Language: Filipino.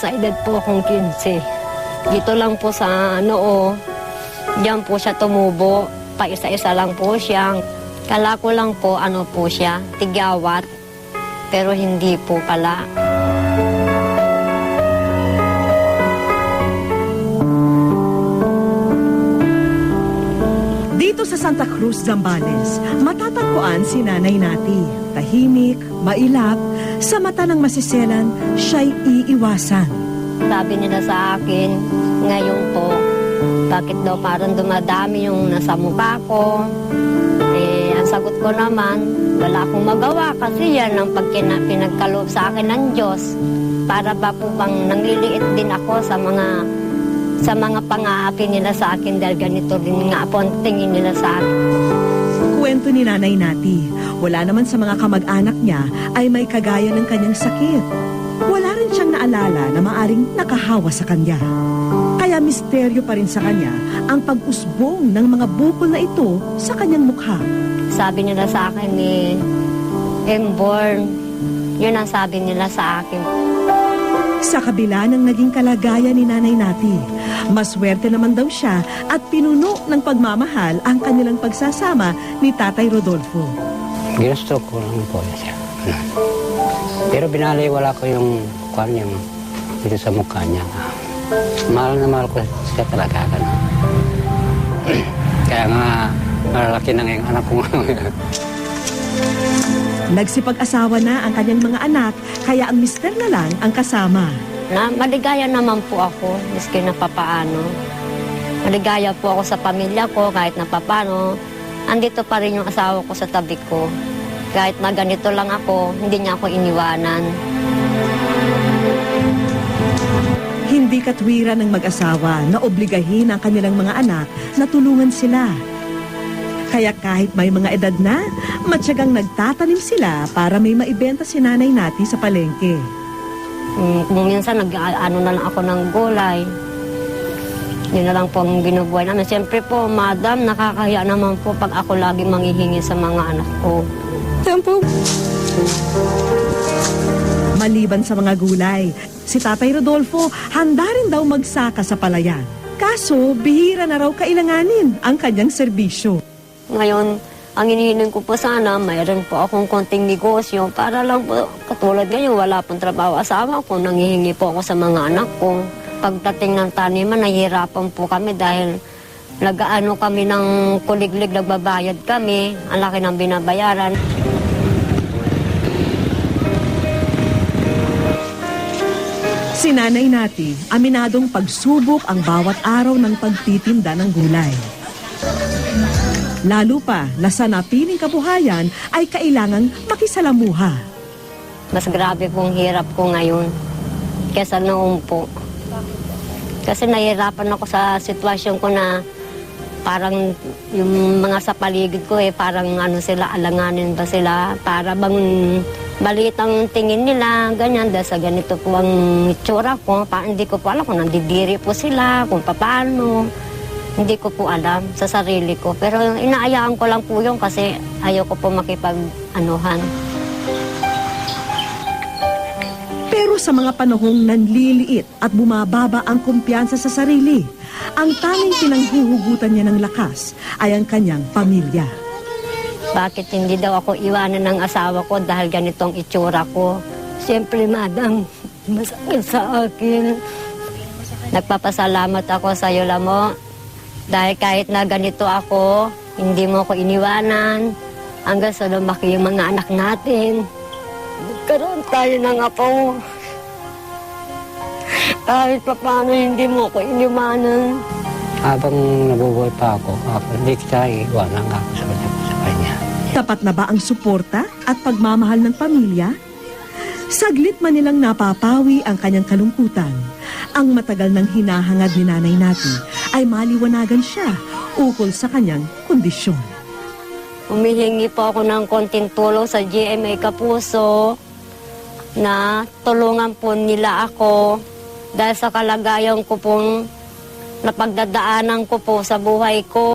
nasa edad po akong 15. Dito lang po sa noo, diyan po siya tumubo. Pa isa-isa lang po siya. Kala ko lang po ano po siya, tigawat. Pero hindi po pala. Dito sa Santa Cruz, Zambales, matatagpuan si Nanay Nati. Tahimik, mailap, sa mata ng masiselan, siya'y iiwasan. Sabi nila sa akin, ngayon po, bakit daw parang dumadami yung nasa mukha ko. Eh, ang sagot ko naman, wala akong magawa kasi yan ang pagkina, pinagkaloob sa akin ng Diyos. Para ba po bang nangliliit din ako sa mga sa mga pang-aapi nila sa akin dahil ganito din nga po ang tingin nila sa akin. Kwento ni Nanay Nati, wala naman sa mga kamag-anak niya ay may kagaya ng kanyang sakit. Wala rin siyang naalala na maaring nakahawa sa kanya. Kaya misteryo pa rin sa kanya ang pag-usbong ng mga bukol na ito sa kanyang mukha. Sabi nila sa akin ni Emborn, yun ang sabi nila sa akin. Sa kabila ng naging kalagayan ni Nanay Nati, maswerte naman daw siya at pinuno ng pagmamahal ang kanilang pagsasama ni Tatay Rodolfo. Ginusto ko lang po siya. Pero binaliwala ko yung kwan dito sa mukha niya. Mahal na mahal ko siya talaga. Ano. Kaya nga, malalaki na ngayong anak ko. Nagsipag-asawa na ang kanyang mga anak, kaya ang mister na lang ang kasama. Na, maligaya naman po ako, miski na papaano. Maligaya po ako sa pamilya ko, kahit na papaano. Andito pa rin yung asawa ko sa tabi ko. Kahit na ganito lang ako, hindi niya ako iniwanan. Hindi katwiran ng mag-asawa na obligahin ang kanilang mga anak na tulungan sila. Kaya kahit may mga edad na, matyagang nagtatanim sila para may maibenta si nanay nati sa palengke. Mm, kung minsan nag ano na lang ako ng gulay. Yun na lang po ang binubuhay namin. Siyempre po, madam, nakakahiya naman po pag ako lagi manghihingi sa mga anak ko. Siyempre Maliban sa mga gulay, si Tatay Rodolfo handa rin daw magsaka sa palayan. Kaso, bihira na raw kailanganin ang kanyang serbisyo. Ngayon, ang inihiling ko po sana, mayroon po akong konting negosyo para lang po, katulad ngayon, wala pong trabaho asawa ko, nangihingi po ako sa mga anak ko. Pagdating ng taniman, nahihirapan po kami dahil nag-ano kami ng kuliglig, nagbabayad kami, ang laki ng binabayaran. Si Nanay Nati, aminadong pagsubok ang bawat araw ng pagtitinda ng gulay. Lalo pa na sa napiling kabuhayan ay kailangang makisalamuha. Mas grabe pong hirap ko ngayon kesa noon po. Kasi nahihirapan ako sa sitwasyon ko na parang yung mga sa paligid ko eh parang ano sila alanganin ba sila para bang maliit ang tingin nila ganyan dahil sa ganito po ang itsura ko pa, hindi ko po alam kung nandidiri po sila kung paano hindi ko po alam sa sarili ko pero inaayaan ko lang po yun kasi ayoko po makipag anuhan Pero sa mga panahong nanliliit at bumababa ang kumpiyansa sa sarili, ang tanging pinanghuhugutan niya ng lakas ay ang kanyang pamilya. Bakit hindi daw ako iwanan ng asawa ko dahil ganitong itsura ko? Siyempre, madam, masakit sa akin. Nagpapasalamat ako sa iyo, Lamo. Dahil kahit na ganito ako, hindi mo ako iniwanan. Hanggang sa lumaki yung mga anak natin. Karoon tayo ng apo. Kahit pa paano hindi mo ako iniwanan. Habang nabubuhay pa ako, ako hindi kita iwanan ako sa kanya. Sa kanya. Tapat na ba ang suporta at pagmamahal ng pamilya? Saglit man nilang napapawi ang kanyang kalungkutan. Ang matagal ng hinahangad ni Nanay Nati ay maliwanagan siya ukol sa kanyang kondisyon. Humihingi po ako ng konting tulong sa GMA Kapuso na tulungan po nila ako dahil sa kalagayan ko pong napagdadaanan ko po sa buhay ko.